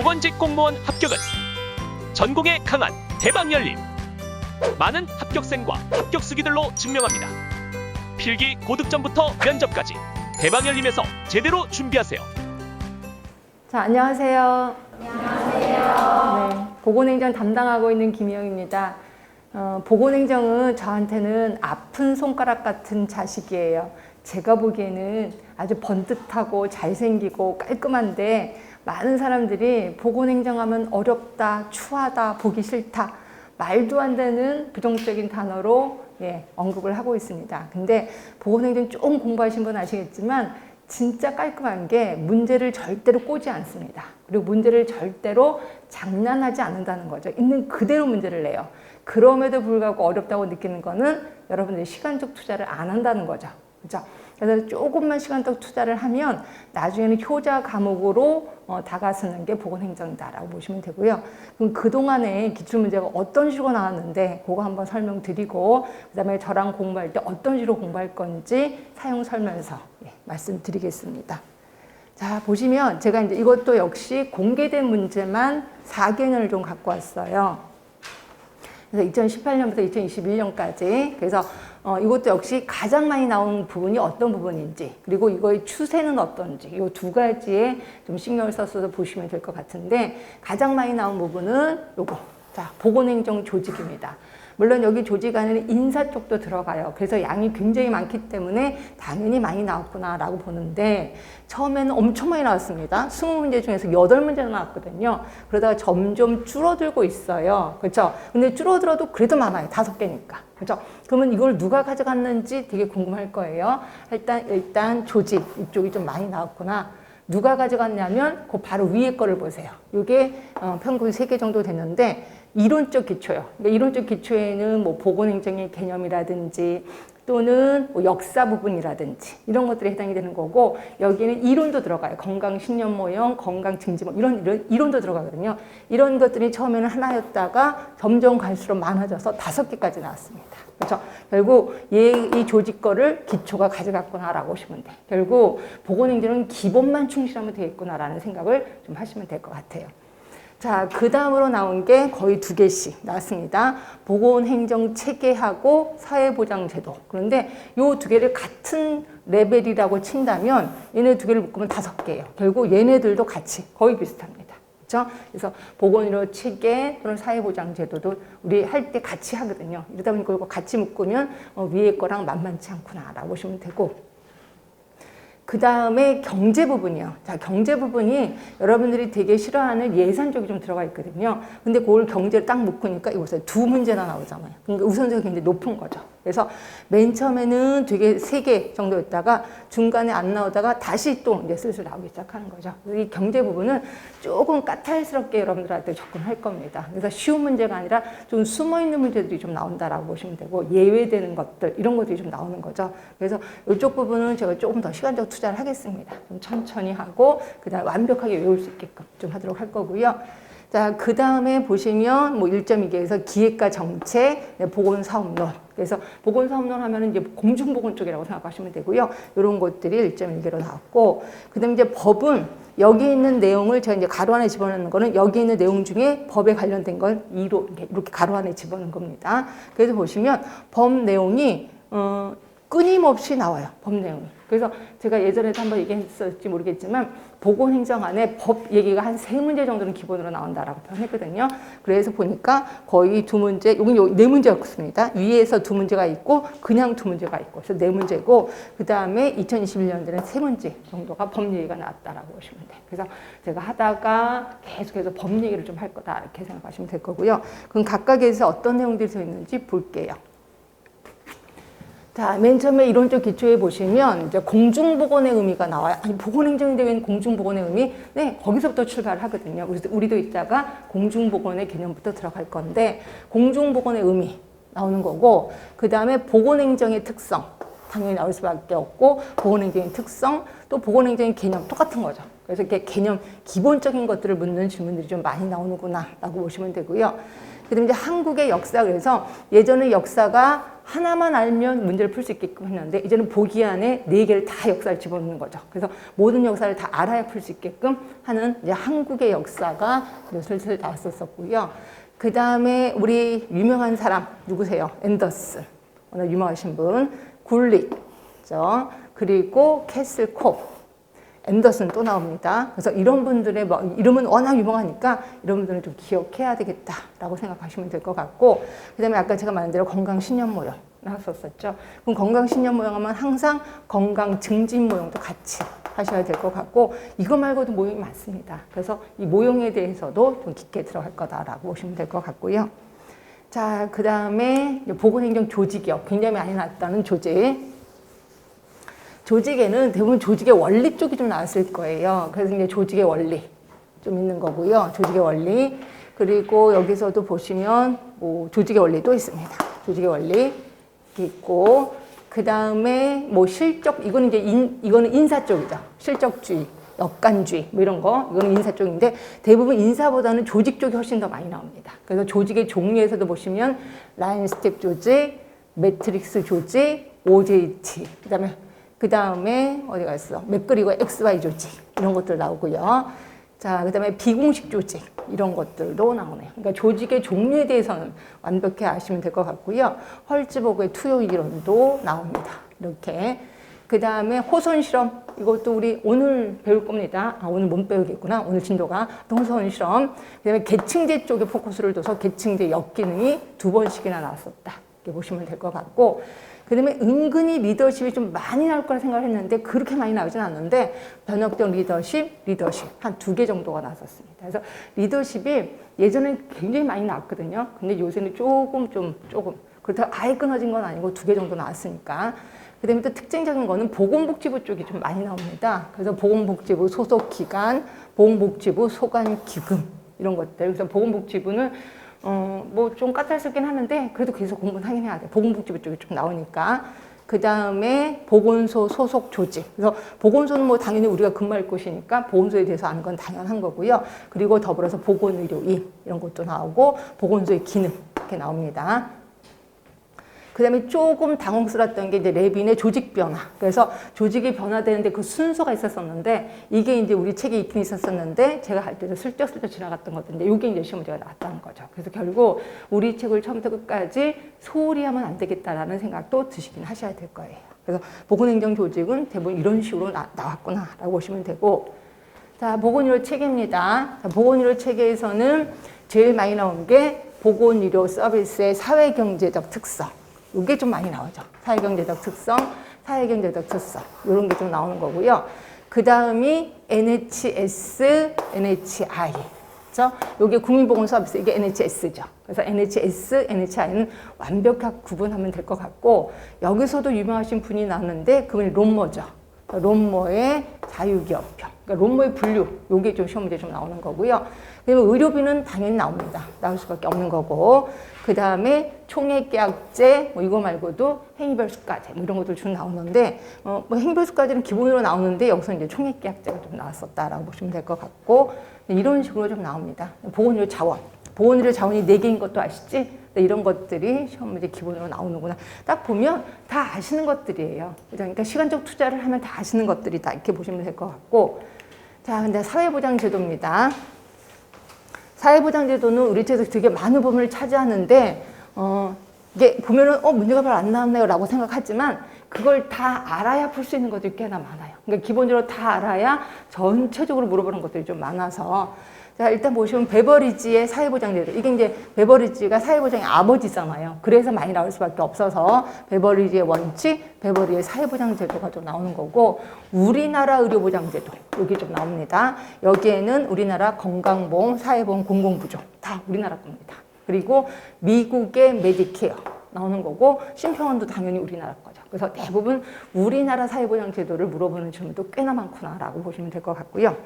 보건직 공무원 합격은 전공에 강한 대박 열림. 많은 합격생과 합격 수기들로 증명합니다. 필기 고득점부터 면접까지 대박 열림에서 제대로 준비하세요. 자, 안녕하세요. 안녕하세요. 네, 보건행정 담당하고 있는 김희영입니다. 어, 보건행정은 저한테는 아픈 손가락 같은 자식이에요. 제가 보기에는 아주 번듯하고 잘생기고 깔끔한데 많은 사람들이 보건행정하면 어렵다, 추하다, 보기 싫다, 말도 안 되는 부정적인 단어로 예, 언급을 하고 있습니다. 근데 보건행정 조금 공부하신 분 아시겠지만 진짜 깔끔한 게 문제를 절대로 꼬지 않습니다. 그리고 문제를 절대로 장난하지 않는다는 거죠. 있는 그대로 문제를 내요. 그럼에도 불구하고 어렵다고 느끼는 거는 여러분들이 시간적 투자를 안 한다는 거죠. 그죠? 그래서 조금만 시간적 투자를 하면 나중에는 효자 과목으로 어, 다가서는 게 보건행정이다라고 보시면 되고요. 그럼 그동안에 기출문제가 어떤 식으로 나왔는데 그거 한번 설명드리고 그다음에 저랑 공부할 때 어떤 식으로 공부할 건지 사용 설명서 예, 말씀드리겠습니다. 자 보시면 제가 이제 이것도 역시 공개된 문제만 4개년을 좀 갖고 왔어요. 그래서 2018년부터 2021년까지 그래서 어, 이것도 역시 가장 많이 나온 부분이 어떤 부분인지 그리고 이거의 추세는 어떤지 이 두 가지에 좀 신경을 써서 보시면 될 것 같은데 가장 많이 나온 부분은 요거 자 보건행정 조직입니다. 물론 여기 조직 안에는 인사 쪽도 들어가요. 그래서 양이 굉장히 많기 때문에 당연히 많이 나왔구나라고 보는데 처음에는 엄청 많이 나왔습니다. 20문제 중에서 8문제나 나왔거든요. 그러다가 점점 줄어들고 있어요. 그렇죠? 근데 줄어들어도 그래도 많아요. 다섯 개니까. 그렇죠? 그러면 이걸 누가 가져갔는지 되게 궁금할 거예요. 일단 일단 조직 이쪽이 좀 많이 나왔구나. 누가 가져갔냐면 그 바로 위에 거를 보세요. 이게 어, 평균 3개 정도 됐는데 이론적 기초요. 그러니까 이론적 기초에는 뭐 보건행정의 개념이라든지 또는 뭐 역사 부분이라든지 이런 것들이 해당이 되는 거고 여기는 이론도 들어가요. 건강 신념 모형, 건강 증지 모형 이런, 이런 이론도 들어가거든요. 이런 것들이 처음에는 하나였다가 점점 갈수록 많아져서 다섯 개까지 나왔습니다. 그렇죠? 결국 얘, 이 조직 거를 기초가 가져갔구나라고 보시면 돼. 결국 보건행정은 기본만 충실하면 되겠구나라는 생각을 좀 하시면 될 것 같아요. 자, 그 다음으로 나온 게 거의 두 개씩 나왔습니다. 보건행정 체계하고 사회보장제도. 그런데 요 두 개를 같은 레벨이라고 친다면 얘네 두 개를 묶으면 다섯 개예요. 결국 얘네들도 같이 거의 비슷합니다. 그렇죠? 그래서 보건의료 체계 또는 사회보장제도도 우리 할 때 같이 하거든요. 이러다 보니까 이거 같이 묶으면 어, 위에 거랑 만만치 않구나라고 보시면 되고 그 다음에 경제 부분이요. 자, 경제 부분이 여러분들이 되게 싫어하는 예산 쪽이 좀 들어가 있거든요. 근데 그걸 경제를 딱 묶으니까 이곳에 두 문제나 나오잖아요. 그러니까 우선순위가 굉장히 높은 거죠. 그래서 맨 처음에는 되게 세 개 정도였다가 중간에 안 나오다가 다시 또 이제 슬슬 나오기 시작하는 거죠. 이 경제 부분은 조금 까탈스럽게 여러분들한테 접근할 겁니다. 그래서 쉬운 문제가 아니라 좀 숨어 있는 문제들이 좀 나온다라고 보시면 되고 예외되는 것들 이런 것들이 좀 나오는 거죠. 그래서 이쪽 부분은 제가 조금 더 시간적 투자를 하겠습니다. 좀 천천히 하고 그다음 완벽하게 외울 수 있게끔 좀 하도록 할 거고요. 자, 그 다음에 보시면 뭐 1.2개에서 기획과 정책, 네, 보건사업론. 그래서 보건사업론 하면은 이제 공중보건 쪽이라고 생각하시면 되고요. 이런 것들이 1.1개로 나왔고, 그 다음에 이제 법은 여기 있는 내용을 제가 이제 가로 안에 집어넣는 거는 여기 있는 내용 중에 법에 관련된 건 2로 이렇게 가로 안에 집어넣은 겁니다. 그래서 보시면 법 내용이, 어, 끊임없이 나와요. 법 내용이. 그래서 제가 예전에도 한번 얘기했을지 모르겠지만 보건행정 안에 법 얘기가 한 세 문제 정도는 기본으로 나온다라고 표현했거든요. 그래서 보니까 거의 두 문제, 여기 네 문제였습니다. 위에서 두 문제가 있고 그냥 두 문제가 있고 그래서 네 문제고 그 다음에 2021년도에는 세 문제 정도가 법 얘기가 나왔다라고 보시면 돼요. 그래서 제가 하다가 계속해서 법 얘기를 좀 할 거다 이렇게 생각하시면 될 거고요. 그럼 각각에서 어떤 내용들이 서 있는지 볼게요. 자, 맨 처음에 이론적 기초에 보시면 이제 공중보건의 의미가 나와요. 아니, 보건행정이 되는 공중보건의 의미? 네, 거기서부터 출발을 하거든요. 우리도 이따가 공중보건의 개념부터 들어갈 건데, 공중보건의 의미 나오는 거고, 그 다음에 보건행정의 특성. 당연히 나올 수밖에 없고, 보건행정의 특성, 또 보건행정의 개념 똑같은 거죠. 그래서 이렇게 개념, 기본적인 것들을 묻는 질문들이 좀 많이 나오는구나, 라고 보시면 되고요. 그다음에 이제 한국의 역사 그래서 예전의 역사가 하나만 알면 문제를 풀 수 있게끔 했는데 이제는 보기 안에 네 개를 다 역사를 집어넣는 거죠. 그래서 모든 역사를 다 알아야 풀 수 있게끔 하는 이제 한국의 역사가 슬슬 나왔었었고요. 그 다음에 우리 유명한 사람 누구세요? 앤더슨. 워낙 유명하신 분. 굴릭. 그죠? 그리고 캐슬 콥. 앤더슨 또 나옵니다. 그래서 이런 분들의 뭐 이름은 워낙 유명하니까 이런 분들은 좀 기억해야 되겠다라고 생각하시면 될 것 같고 그다음에 아까 제가 말한 대로 건강 신년 모형 나왔었었죠. 그럼 건강 신년 모형 하면 항상 건강 증진 모형도 같이 하셔야 될 것 같고 이거 말고도 모형이 많습니다. 그래서 이 모형에 대해서도 좀 깊게 들어갈 거다라고 보시면 될 것 같고요. 자, 그 다음에 보건행정 조직이요. 굉장히 많이 나왔다는 조직. 조직에는 대부분 조직의 원리 쪽이 좀 나왔을 거예요. 그래서 이제 조직의 원리 좀 있는 거고요. 조직의 원리. 그리고 여기서도 보시면 뭐 조직의 원리도 있습니다. 조직의 원리 있고 그 다음에 뭐 실적 이거는 이제 인, 이거는 인사 쪽이죠. 실적주의, 역관주의 뭐 이런 거 이거는 인사 쪽인데 대부분 인사보다는 조직 쪽이 훨씬 더 많이 나옵니다. 그래서 조직의 종류에서도 보시면 라인 스텝 조직, 매트릭스 조직, OJT 그다음에 그 다음에 어디 갔어? 맥 그리고 XY 조직 이런 것들 나오고요. 자, 그 다음에 비공식 조직 이런 것들도 나오네요. 그러니까 조직의 종류에 대해서는 완벽히 아시면 될 것 같고요. 헐츠버그의 투요 이론도 나옵니다. 이렇게. 그 다음에 호손 실험 이것도 우리 오늘 배울 겁니다. 아, 오늘 못 배우겠구나. 오늘 진도가 호손 실험. 그 다음에 계층제 쪽에 포커스를 둬서 계층제 역기능이 두 번씩이나 나왔었다. 이렇게 보시면 될 것 같고 그다음에 은근히 리더십이 좀 많이 나올 거라 생각을 했는데 그렇게 많이 나오진 않는데 변혁적 리더십, 리더십 한 두 개 정도가 나왔었습니다. 그래서 리더십이 예전엔 굉장히 많이 나왔거든요. 근데 요새는 조금 좀 조금 그렇다고 아예 끊어진 건 아니고 두 개 정도 나왔으니까. 그다음에 또 특징적인 거는 보건복지부 쪽이 좀 많이 나옵니다. 그래서 보건복지부 소속 기관, 보건복지부 소관 기금 이런 것들. 그래서 보건복지부는 어, 뭐 좀 까탈스럽긴 하는데 그래도 계속 공부는 하긴 해야 돼. 보건복지부 쪽이 좀 나오니까. 그 다음에 보건소 소속 조직. 그래서 보건소는 뭐 당연히 우리가 근무할 곳이니까 보건소에 대해서 아는 건 당연한 거고요. 그리고 더불어서 보건의료인 이런 것도 나오고 보건소의 기능 이렇게 나옵니다. 그 다음에 조금 당혹스러웠던 게 이제 레빈의 조직 변화. 그래서 조직이 변화되는데 그 순서가 있었었는데 이게 이제 우리 책에 있긴 있었었는데 제가 할 때도 슬쩍슬쩍 지나갔던 것인데 이게 이제 시험 문제가 나왔다는 거죠. 그래서 결국 우리 책을 처음부터 끝까지 소홀히 하면 안 되겠다라는 생각도 드시긴 하셔야 될 거예요. 그래서 보건행정 조직은 대부분 이런 식으로 나, 나왔구나라고 보시면 되고 자, 보건의료 체계입니다. 자, 보건의료 체계에서는 제일 많이 나온 게 보건의료 서비스의 사회경제적 특성. 이게 좀 많이 나오죠. 사회경제적 특성, 사회경제적 특성. 이런 게 좀 나오는 거고요. 그 다음이 NHS, NHI. 그죠? 이게 국민보건 서비스, 이게 NHS죠. 그래서 NHS, NHI는 완벽하게 구분하면 될 것 같고, 여기서도 유명하신 분이 나왔는데, 그분이 롬머죠. 롬머의 자유기업형. 그러니까 롬머의 분류. 요게 좀 시험 문제 좀 나오는 거고요. 그리고 의료비는 당연히 나옵니다. 나올 수밖에 없는 거고. 그 다음에 총액계약제, 뭐 이거 말고도 행위별수까지, 뭐 이런 것들 좀 나오는데, 어, 뭐 행위별수까지는 기본으로 나오는데, 여기서 이제 총액계약제가 좀 나왔었다라고 보시면 될 것 같고, 이런 식으로 좀 나옵니다. 보건의료 자원. 보건의료 자원이 네 개인 것도 아시지? 네, 이런 것들이 시험 문제 기본으로 나오는구나. 딱 보면 다 아시는 것들이에요. 그러니까 시간적 투자를 하면 다 아시는 것들이다. 이렇게 보시면 될 것 같고. 자, 근데 사회보장제도입니다. 사회보장제도는 우리 책에서 되게 많은 부분을 차지하는데, 어, 이게 보면은, 어, 문제가 별로 안 나왔네요. 라고 생각하지만, 그걸 다 알아야 풀 수 있는 것들이 꽤나 많아요. 그러니까 기본적으로 다 알아야 전체적으로 물어보는 것들이 좀 많아서. 자, 일단 보시면 베버리지의 사회보장제도. 이게 이제 베버리지가 사회보장의 아버지잖아요. 그래서 많이 나올 수밖에 없어서 베버리지의 원칙, 베버리의 사회보장제도가 좀 나오는 거고, 우리나라 의료보장제도. 여기 좀 나옵니다. 여기에는 우리나라 건강보험, 사회보험, 공공부조. 다 우리나라 겁니다. 그리고 미국의 메디케어 나오는 거고, 심평원도 당연히 우리나라 거죠. 그래서 대부분 우리나라 사회보장 제도를 물어보는 질문도 꽤나 많구나라고 보시면 될 것 같고요.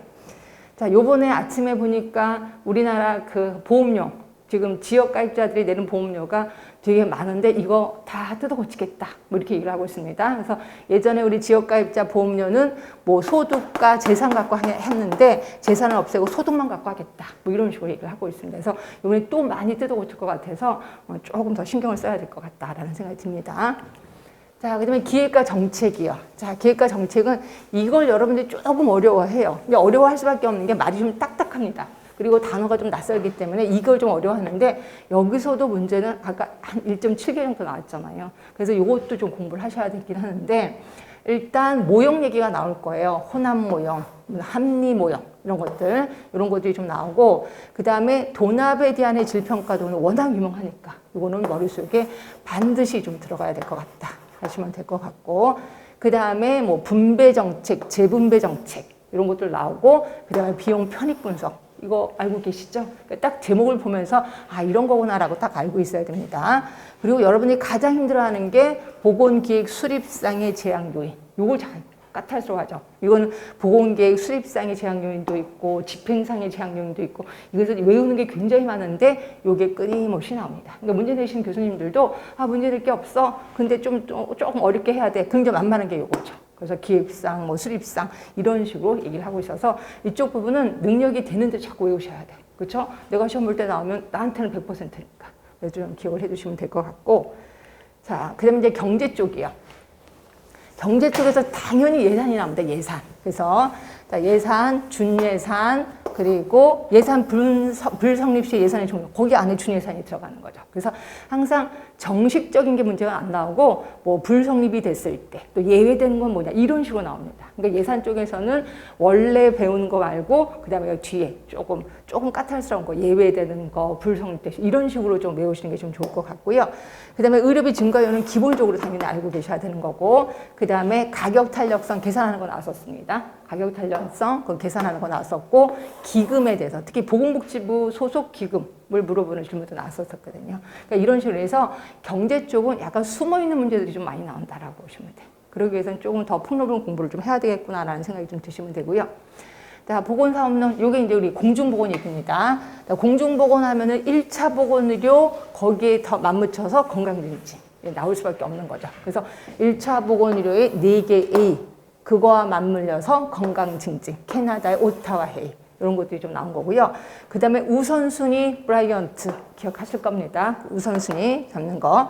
자, 요번에 아침에 보니까 우리나라 그 보험료, 지금 지역 가입자들이 내는 보험료가 되게 많은데 이거 다 뜯어 고치겠다. 뭐 이렇게 얘기를 하고 있습니다. 그래서 예전에 우리 지역 가입자 보험료는 뭐 소득과 재산 갖고 하- 했는데 재산을 없애고 소득만 갖고 하겠다. 뭐 이런 식으로 얘기를 하고 있습니다. 그래서 이번에 또 많이 뜯어 고칠 것 같아서 어, 조금 더 신경을 써야 될 것 같다라는 생각이 듭니다. 자, 그 다음에 기획과 정책이요. 자, 기획과 정책은 이걸 여러분들이 조금 어려워해요. 어려워할 수밖에 없는 게 말이 좀 딱딱합니다. 그리고 단어가 좀 낯설기 때문에 이걸 좀 어려워하는데 여기서도 문제는 아까 한 1.7개 정도 나왔잖아요. 그래서 이것도 좀 공부를 하셔야 되긴 하는데 일단 모형 얘기가 나올 거예요. 호남 모형, 합리 모형 이런 것들 이런 것들이 좀 나오고 그 다음에 돈압에 대한 질평가도는 워낙 유명하니까 이거는 머릿속에 반드시 좀 들어가야 될 것 같다 하시면 될 것 같고 그 다음에 뭐 분배 정책, 재분배 정책 이런 것들 나오고 그 다음에 비용 편익 분석 이거 알고 계시죠? 그러니까 딱 제목을 보면서 아 이런 거구나라고 딱 알고 있어야 됩니다. 그리고 여러분이 가장 힘들어하는 게 보건기획 수립상의 제약 요인. 요걸 잘 까탈스러워하죠. 이거는 보건계획 수립상의 제약 요인도 있고 집행상의 제약 요인도 있고 이것을 외우는 게 굉장히 많은데 요게 끊임없이 나옵니다. 그러니까 문제 내신 교수님들도 아 문제 낼 게 없어. 근데 좀 조- 조금 어렵게 해야 돼. 굉장히 만만한 게 요거죠. 그래서 기획상, 뭐 수립상 이런 식으로 얘기를 하고 있어서 이쪽 부분은 능력이 되는데 자꾸 외우셔야 돼. 그렇죠? 내가 시험 볼 때 나오면 나한테는 100%니까. 그래서 좀 기억을 해두시면 될 것 같고. 자, 그다음에 이제 경제 쪽이요. 경제 쪽에서 당연히 예산이 나옵니다. 예산. 그래서 자, 예산, 준예산, 그리고 예산 불성, 불성립 시 예산의 종류. 거기 안에 준예산이 들어가는 거죠. 그래서 항상 정식적인 게 문제가 안 나오고 뭐 불성립이 됐을 때 또 예외되는 건 뭐냐 이런 식으로 나옵니다. 그러니까 예산 쪽에서는 원래 배운 거 말고 그다음에 뒤에 조금 조금 까탈스러운 거 예외되는 거 불성립 때 이런 식으로 좀 외우시는 게 좀 좋을 것 같고요. 그 다음에 의료비 증가율은 기본적으로 당연히 알고 계셔야 되는 거고 그 다음에 가격 탄력성 계산하는 거 나왔었습니다. 가격 탄력성 그 계산하는 거 나왔었고 기금에 대해서 특히 보건복지부 소속 기금을 물어보는 질문도 나왔었거든요. 그러니까 이런 식으로 해서 경제 쪽은 약간 숨어 있는 문제들이 좀 많이 나온다라고 보시면 돼요. 그러기 위해서는 조금 더 폭넓은 공부를 좀 해야 되겠구나라는 생각이 좀 드시면 되고요. 자, 보건사업론, 요게 이제 우리 공중보건 얘기입니다. 자, 공중보건 하면은 1차 보건의료, 거기에 더 맞붙여서 건강증진. 예, 나올 수밖에 없는 거죠. 그래서 1차 보건의료의 4개 A, 그거와 맞물려서 건강증진. 캐나다의 오타와 헤이. 이런 것들이 좀 나온 거고요. 그 다음에 우선순위 브라이언트 기억하실 겁니다. 우선순위 잡는 거.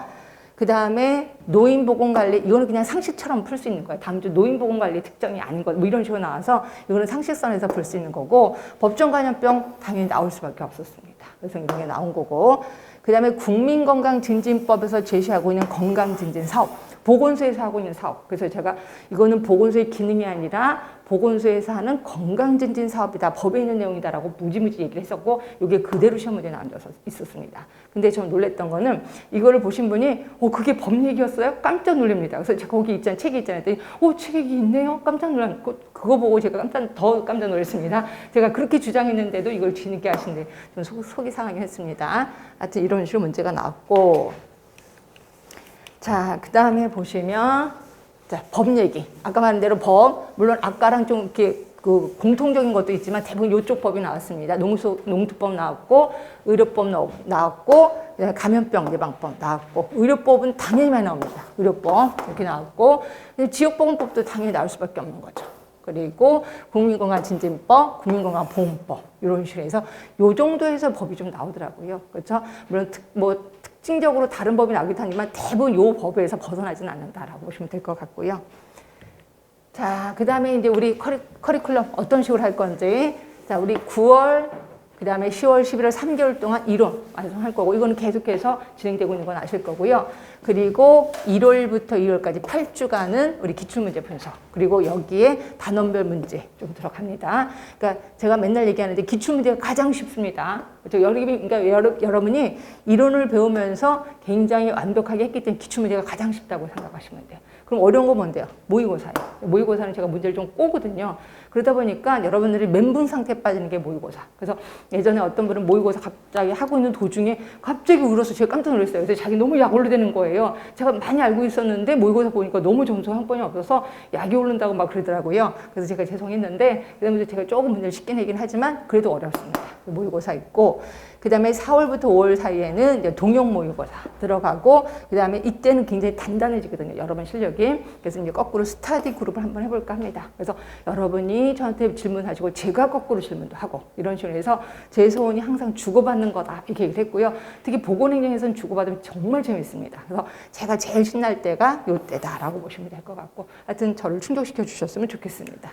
그 다음에 노인보건관리 이거는 그냥 상식처럼 풀 수 있는 거예요. 다음 주 노인보건관리 특정이 아닌 것, 뭐 이런 식으로 나와서 이거는 상식선에서 풀 수 있는 거고 법정간염병 당연히 나올 수밖에 없었습니다. 그래서 이런 게 나온 거고 그 다음에 국민건강증진법에서 제시하고 있는 건강증진 사업 보건소에서 하고 있는 사업. 그래서 제가 이거는 보건소의 기능이 아니라 보건소에서 하는 건강증진 사업이다. 법에 있는 내용이다라고 무지무지 얘기를 했었고 이게 그대로 시험 나온 적 있었습니다. 근데 저 놀랬던 거는 이거를 보신 분이 어 그게 법 얘기였어요? 깜짝 놀랍니다. 그래서 제가 거기 있잖아요. 책이 있잖아요. 어 책이 있네요. 깜짝 놀란 거 그거 보고 제가 깜짝 더 깜짝 놀랐습니다. 제가 그렇게 주장했는데도 이걸 뒤늦게 하신데 좀 속, 속이 상하긴 했습니다. 하여튼 이런 식으로 문제가 나왔고 자, 그 다음에 보시면, 자, 법 얘기. 아까 말한 대로 법, 물론 아까랑 좀 이렇게 그 공통적인 것도 있지만 대부분 이쪽 법이 나왔습니다. 농수, 농투법 나왔고, 의료법 나- 나왔고, 감염병 예방법 나왔고, 의료법은 당연히 많이 나옵니다. 의료법 이렇게 나왔고, 지역보건법도 당연히 나올 수밖에 없는 거죠. 그리고 국민건강진진법, 국민건강보험법 이런 식으로 해서 요 정도에서 법이 좀 나오더라고요. 그렇죠? 물론 특, 뭐 특 징적으로 다른 법이 나오긴 하지만 대부분 요 법에서 벗어나지는 않는다라고 보시면 될 것 같고요. 자, 그 다음에 이제 우리 커리, 커리큘럼 어떤 식으로 할 건지. 자, 우리 9월, 그 다음에 10월, 11월 3개월 동안 이론 완성할 거고, 이거는 계속해서 진행되고 있는 건 아실 거고요. 그리고 1월부터 2월까지 8주간은 우리 기출문제 분석. 그리고 여기에 단원별 문제 좀 들어갑니다. 그러니까 제가 맨날 얘기하는데 기출문제가 가장 쉽습니다. 그렇죠? 그러니까 여러, 여러분이 이론을 배우면서 굉장히 완벽하게 했기 때문에 기출문제가 가장 쉽다고 생각하시면 돼요. 그럼 어려운 거 뭔데요? 모의고사예요. 모의고사는 제가 문제를 좀 꼬거든요. 그러다 보니까 여러분들이 멘붕 상태에 빠지는 게 모의고사. 그래서 예전에 어떤 분은 모의고사 갑자기 하고 있는 도중에 갑자기 울어서 제가 깜짝 놀랐어요. 그래서 자기 너무 약 올르되는 거예요. 제가 많이 알고 있었는데 모의고사 보니까 너무 점수 한 번이 없어서 약이 오른다고 막 그러더라고요. 그래서 제가 죄송했는데 그다음에 제가 조금 문제를 쉽게 내긴 하지만 그래도 어렵습니다. 모의고사 있고 그 다음에 4월부터 5월 사이에는 이제 동영 모의고사 들어가고 그 다음에 이때는 굉장히 단단해지거든요. 여러분 실력이. 그래서 이제 거꾸로 스타디 그룹을 한번 해볼까 합니다. 그래서 여러분이 저한테 질문하시고 제가 거꾸로 질문도 하고 이런 식으로 해서 제 소원이 항상 주고받는 거다 이렇게 얘기를 했고요. 특히 보건행정에서는 주고받으면 정말 재밌습니다. 그래서 제가 제일 신날 때가 요 때다라고 보시면 될 것 같고 하여튼 저를 충족시켜 주셨으면 좋겠습니다.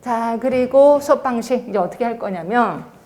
자 그리고 수업 방식 이제 어떻게 할 거냐면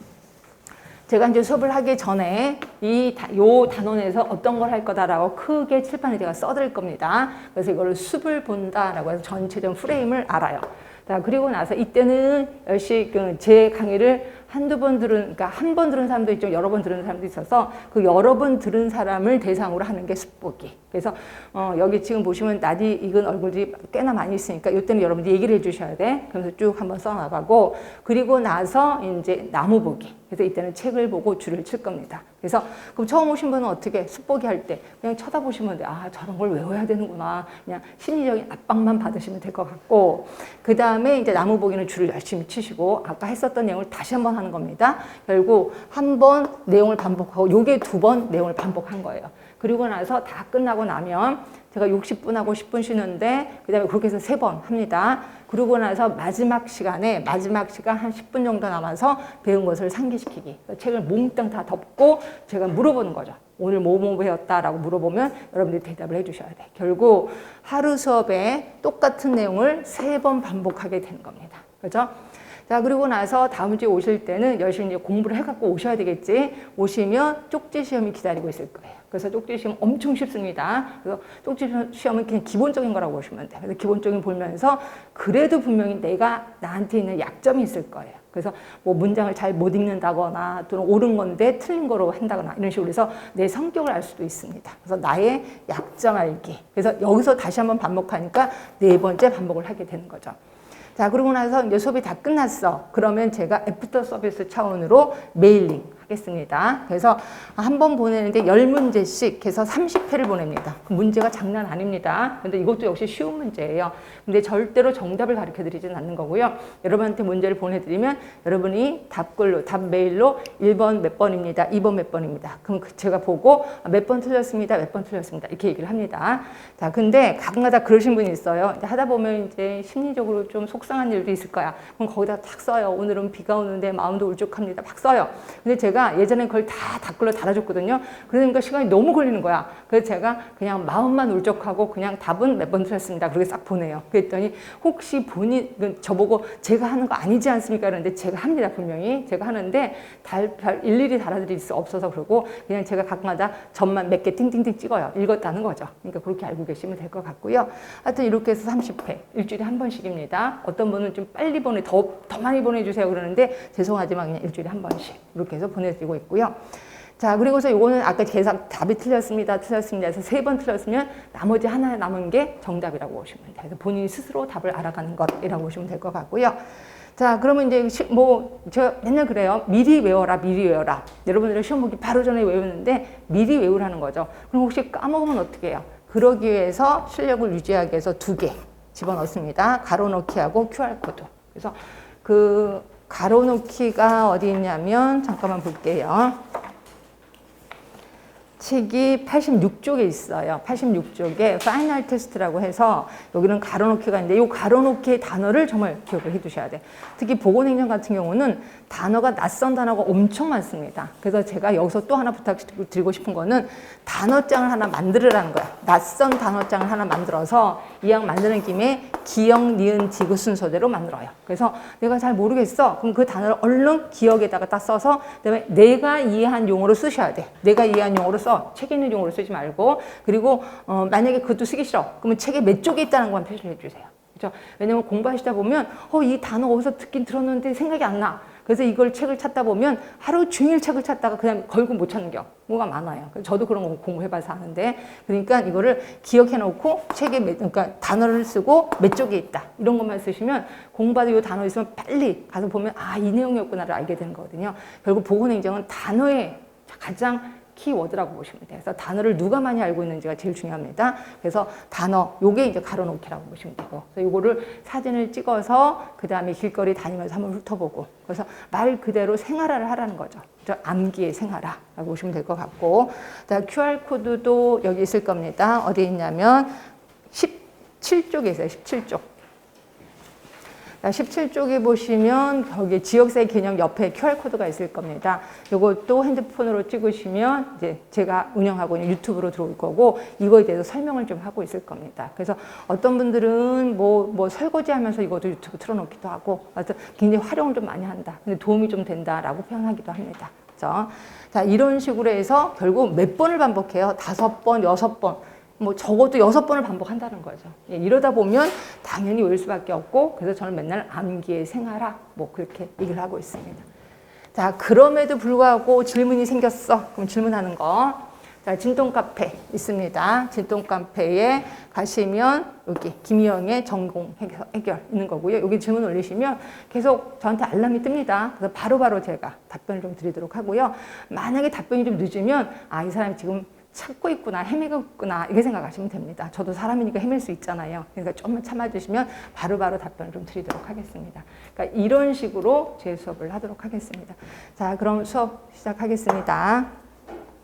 제가 이제 수업을 하기 전에 이 요 단원에서 어떤 걸 할 거다라고 크게 칠판에 제가 써드릴 겁니다. 그래서 이거를 숲을 본다라고 해서 전체적 프레임을 알아요. 자, 그리고 나서 이때는 역시 그제 강의를 한두 번 들은, 그러니까 한 번 들은 사람도 있죠. 여러 번 들은 사람도 있어서 그 여러 번 들은 사람을 대상으로 하는 게 숲보기. 그래서 어, 여기 지금 보시면 나디 익은 얼굴이 꽤나 많이 있으니까 이때는 여러분들이 얘기를 해 주셔야 돼. 그래서 쭉 한번 써나가고 그리고 나서 이제 나무 보기. 그래서 이때는 책을 보고 줄을 칠 겁니다. 그래서 그럼 처음 오신 분은 어떻게 숲보기 할 때 그냥 쳐다보시면 돼. 아 저런 걸 외워야 되는구나. 그냥 심리적인 압박만 받으시면 될 것 같고 그 다음에 이제 나무 보기는 줄을 열심히 치시고 아까 했었던 내용을 다시 한번 하는 겁니다. 결국 한 번 내용을 반복하고 요게 두 번 내용을 반복한 거예요. 그리고 나서 다 끝나고 나면 제가 60분하고 10분 쉬는데 그다음에 그렇게 해서 세 번 합니다. 그러고 나서 마지막 시간에 마지막 시간 한 10분 정도 남아서 배운 것을 상기시키기. 책을 몽땅 다 덮고 제가 물어보는 거죠. 오늘 뭐뭐 배웠다라고 물어보면 여러분들이 대답을 해주셔야 돼. 결국 하루 수업에 똑같은 내용을 세 번 반복하게 되는 겁니다. 그죠? 자, 그리고 나서 다음 주에 오실 때는 열심히 이제 공부를 해갖고 오셔야 되겠지. 오시면 쪽지 시험이 기다리고 있을 거예요. 그래서 쪽지 시험 엄청 쉽습니다. 그래서 쪽지 시험은 그냥 기본적인 거라고 보시면 돼요. 그래서 기본적인 보면서 그래도 분명히 내가 나한테 있는 약점이 있을 거예요. 그래서 뭐 문장을 잘 못 읽는다거나 또는 옳은 건데 틀린 거로 한다거나 이런 식으로 해서 내 성격을 알 수도 있습니다. 그래서 나의 약점 알기. 그래서 여기서 다시 한번 반복하니까 네 번째 반복을 하게 되는 거죠. 자, 그러고 나서 이제 수업이 다 끝났어. 그러면 제가 애프터 서비스 차원으로 메일링 하겠습니다. 그래서 한 번 보내는데 10문제씩 해서 30회를 보냅니다. 그 문제가 장난 아닙니다. 근데 이것도 역시 쉬운 문제예요. 근데 절대로 정답을 가르쳐 드리진 않는 거고요. 여러분한테 문제를 보내드리면 여러분이 답글로, 답 메일로 1번 몇 번입니다. 2번 몇 번입니다. 그럼 그 제가 보고 몇 번 틀렸습니다. 몇 번 틀렸습니다. 이렇게 얘기를 합니다. 자, 근데 가끔가다 그러신 분이 있어요. 하다 보면 이제 심리적으로 좀 속상한 일도 있을 거야. 그럼 거기다 탁 써요. 오늘은 비가 오는데 마음도 울적합니다. 막 써요. 근데 제가 예전에 그걸 다 댓글로 달아줬거든요. 그러니까 시간이 너무 걸리는 거야. 그래서 제가 그냥 마음만 울적하고 그냥 답은 몇 번 틀렸습니다. 그렇게 싹 보내요. 그랬더니 혹시 본인 그 저보고 제가 하는 거 아니지 않습니까? 그런데 제가 합니다. 분명히 제가 하는데 달, 달 일일이 달아드릴 수 없어서 그러고 그냥 제가 가끔마다 점만 몇 개 띵띵띵 찍어요. 읽었다는 거죠. 그러니까 그렇게 알고 계시면 될 것 같고요. 하여튼 이렇게 해서 30회 일주일에 한 번씩입니다. 어떤 분은 좀 빨리 보내 더, 더 많이 보내주세요 그러는데 죄송하지만 그냥 일주일에 한 번씩 이렇게 해서 보내 드리고 있고요. 자, 그리고서 요거는 아까 계산 답이 틀렸습니다. 틀렸습니다. 해서 세 번 틀렸으면 나머지 하나 남은 게 정답이라고 보시면 돼요. 그래서 본인이 스스로 답을 알아가는 것이라고 보시면 될 것 같고요. 자, 그러면 이제 시, 뭐, 제가 맨날 그래요. 미리 외워라, 미리 외워라. 여러분들이 시험 보기 바로 전에 외우는데 미리 외우라는 거죠. 그럼 혹시 까먹으면 어떻게 해요? 그러기 위해서 실력을 유지하기 위해서 두 개 집어넣습니다. 가로 넣기하고 QR코드. 그래서 그 가로넣기가 어디 있냐면, 잠깐만 볼게요. 책이 86쪽에 있어요. 86쪽에 파이널 테스트라고 해서 여기는 가로놓기가 있는데 이 가로놓기의 단어를 정말 기억을 해 두셔야 돼. 특히 보건행정 같은 경우는 단어가 낯선 단어가 엄청 많습니다. 그래서 제가 여기서 또 하나 부탁드리고 싶은 거는 단어장을 하나 만들으라는 거야. 낯선 단어장을 하나 만들어서 이왕 만드는 김에 기억, 니은, 디귿 순서대로 만들어요. 그래서 내가 잘 모르겠어. 그럼 그 단어를 얼른 기억에다가 딱 써서 그다음에 내가 이해한 용어로 쓰셔야 돼. 내가 이해한 용어로 써. 책에 있는 용어로 쓰지 말고 그리고 어, 만약에 그것도 쓰기 싫어. 그러면 책에 몇 쪽에 있다는 것만 표시를 해주세요. 그렇죠? 왜냐면 공부하시다 보면 어, 이 단어 어디서 듣긴 들었는데 생각이 안 나. 그래서 이걸 책을 찾다 보면 하루 종일 책을 찾다가 그냥 결국 못 찾는 경우가 많아요. 저도 그런 거 공부해봐서 아는데 그러니까 이거를 기억해 놓고 책에 몇, 그러니까 단어를 쓰고 몇 쪽에 있다 이런 것만 쓰시면 공부하다 이 단어 있으면 빨리 가서 보면 아 이 내용이었구나를 알게 되는 거거든요. 결국 보건행정은 단어의 가장 키워드라고 보시면 돼요. 그래서 단어를 누가 많이 알고 있는지가 제일 중요합니다. 그래서 단어, 요게 이제 가로놓기라고 보시면 되고. 그래서 요거를 사진을 찍어서 그 다음에 길거리 다니면서 한번 훑어보고. 그래서 말 그대로 생활화를 하라는 거죠. 암기의 생활화라고 보시면 될 것 같고. 자, QR코드도 여기 있을 겁니다. 어디 있냐면 17쪽에 있어요. 17쪽. 17쪽에 보시면 거기 지역사회 개념 옆에 QR코드가 있을 겁니다. 이것도 핸드폰으로 찍으시면 이제 제가 운영하고 있는 유튜브로 들어올 거고 이거에 대해서 설명을 좀 하고 있을 겁니다. 그래서 어떤 분들은 뭐, 뭐 설거지 하면서 이것도 유튜브 틀어놓기도 하고 하여튼 굉장히 활용을 좀 많이 한다. 근데 도움이 좀 된다라고 표현하기도 합니다. 그래서 자, 이런 식으로 해서 결국 몇 번을 반복해요. 다섯 번, 여섯 번. 뭐 적어도 여섯 번을 반복한다는 거죠. 예, 이러다 보면 당연히 올 수밖에 없고 그래서 저는 맨날 암기의 생활화 뭐 그렇게 얘기를 하고 있습니다. 자 그럼에도 불구하고 질문이 생겼어. 그럼 질문하는 거. 자 진동 카페 있습니다. 진동 카페에 가시면 여기 김희영의 전공 해결, 있는 거고요. 여기 질문 올리시면 계속 저한테 알람이 뜹니다. 그래서 바로바로 제가 답변을 좀 드리도록 하고요. 만약에 답변이 좀 늦으면 아 이 사람이 지금 찾고 있구나, 헤매고 있구나, 이렇게 생각하시면 됩니다. 저도 사람이니까 헤맬 수 있잖아요. 그러니까 좀만 참아주시면 바로 바로 답변을 좀 드리도록 하겠습니다. 그러니까 이런 식으로 제 수업을 하도록 하겠습니다. 자, 그럼 수업 시작하겠습니다.